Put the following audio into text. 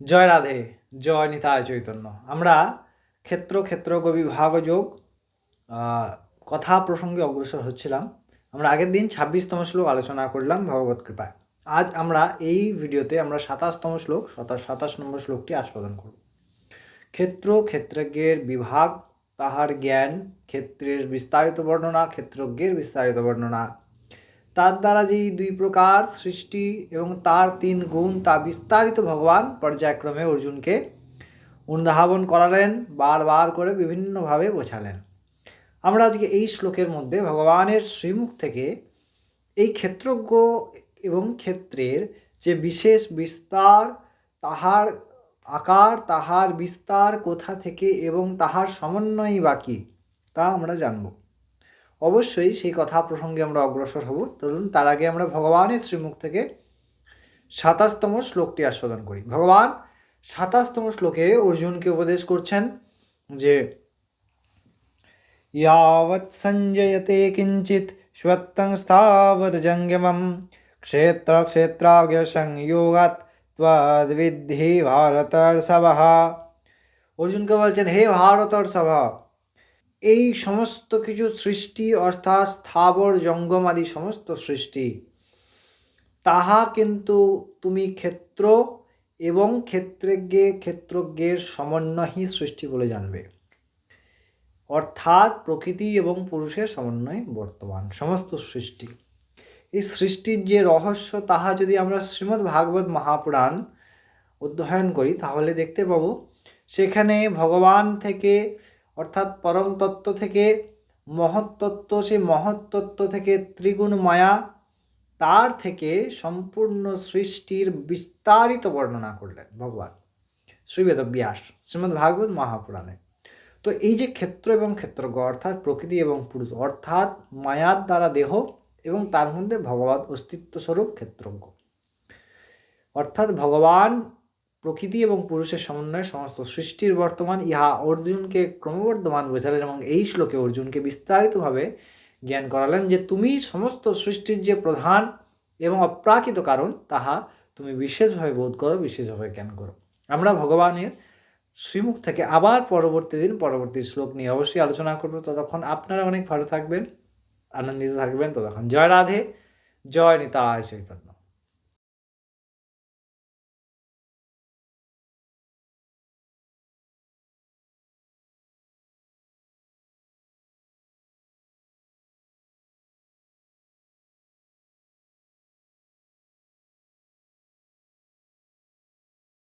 জয় রাধে, জয় নিতায় চৈতন্য। আমরা ক্ষেত্র ক্ষেত্র বিভাগ যোগ কথা প্রসঙ্গে অগ্রসর হচ্ছিলাম। আমরা আগের দিন ছাব্বিশতম শ্লোক আলোচনা করলাম ভগবত কৃপায়। আজ আমরা এই ভিডিওতে আমরা সাতাশতম শ্লোক, সাতাশ সাতাশ নম্বর শ্লোকটি আস্বাদন করব। ক্ষেত্র ক্ষেত্রজ্ঞের বিভাগ, তাহার জ্ঞান, ক্ষেত্রের বিস্তারিত বর্ণনা, ক্ষেত্রজ্ঞের বিস্তারিত বর্ণনা তার দ্বারা যেই দুই প্রকার সৃষ্টি এবং তার তিন গুণ তা বিস্তারিত ভগবান পর্যায়ক্রমে অর্জুনকে অনুধাবন করালেন, বারবার করে বিভিন্নভাবে বোঝালেন। আমরা আজকে এই শ্লোকের মধ্যে ভগবানের শ্রীমুখ থেকে এই ক্ষেত্রজ্ঞ এবং ক্ষেত্রের যে বিশেষ বিস্তার, তাহার আকার, তাহার বিস্তার কোথা থেকে এবং তাহার সমন্বয়ই বাকি তা আমরা জানব। অবশ্যই সেই কথা প্রসঙ্গে আমরা অগ্রসর হব ধরুন তার আগে আমরা ভগবানের শ্রীমুখ থেকে সাতাশতম শ্লোকটি আস্বাদন করি ভগবান সাতাশতম শ্লোকে অর্জুনকে উপদেশ করছেন যে यावत् सञ्जयते किञ्चित् श्वत्तं स्थावरजङ्गमं क्षेत्रक्षेत्राज्ञसंयोगात् त्वद्विद्धि ভারতর্ষভः অর্জুনকে বলছেন হে ভারতর্ষভা এই সমস্ত কিছু সৃষ্টি অর্থাৎ স্থাবর জঙ্গম আদি সমস্ত সৃষ্টি। তাহা কিন্তু তুমি ক্ষেত্র এবং ক্ষেত্রজ্ঞে ক্ষেত্রজ্ঞের সমন্বয়ই সৃষ্টি বলে জানবে। অর্থাৎ প্রকৃতি এবং পুরুষের সমন্বয় বর্তমান, সমস্ত সৃষ্টি। এই সৃষ্টির যে রহস্য, তাহা যদি আমরা শ্রীমদ্ ভাগবত মহাপুরাণ অধ্যয়ন করি, তাহলে দেখতে পাবো, সেখানে ভগবান থেকে অর্থাৎ পরম তত্ত্ব থেকে মহত্তত্ত্ব সেই মহত্তত্ত্ব থেকে ত্রিগুণ মায়া, তার থেকে সম্পূর্ণ সৃষ্টির বিস্তারিত বর্ণনা করলেন ভগবান শ্রীবেদ ব্যাস, শ্রীমদ্ ভাগবত মহাপুরাণে। তো এই যে ক্ষেত্র এবং ক্ষেত্রজ্ঞ, অর্থাৎ প্রকৃতি এবং পুরুষ, অর্থাৎ মায়ার দ্বারা দেহ এবং তার মধ্যে ভগবান অস্তিত্ব স্বরূপ ক্ষেত্রজ্ঞ। অর্থাৎ ভগবান প্রকৃতি এবং পুরুষের সমন্বয়ে সমস্ত সৃষ্টির বর্তমান, ইহা অর্জুনকে ক্রমবর্ধমান বোঝালেন এবং এই শ্লোকে অর্জুনকে বিস্তারিতভাবে জ্ঞান করালেন যে তুমি সমস্ত সৃষ্টির যে প্রধান এবং অপ্রাকৃত কারণ, তাহা তুমি বিশেষভাবে বোধ করো, বিশেষভাবে জ্ঞান করো। আমরা ভগবানের শ্রীমুখ থেকে আবার পরবর্তী দিন, পরবর্তী শ্লোক নিয়ে অবশ্যই আলোচনা করব। ততক্ষণ আপনারা অনেক ভালো থাকবেন, আনন্দিত থাকবেন। ততক্ষণ জয় রাধে, জয় নিতায় চৈতন্য।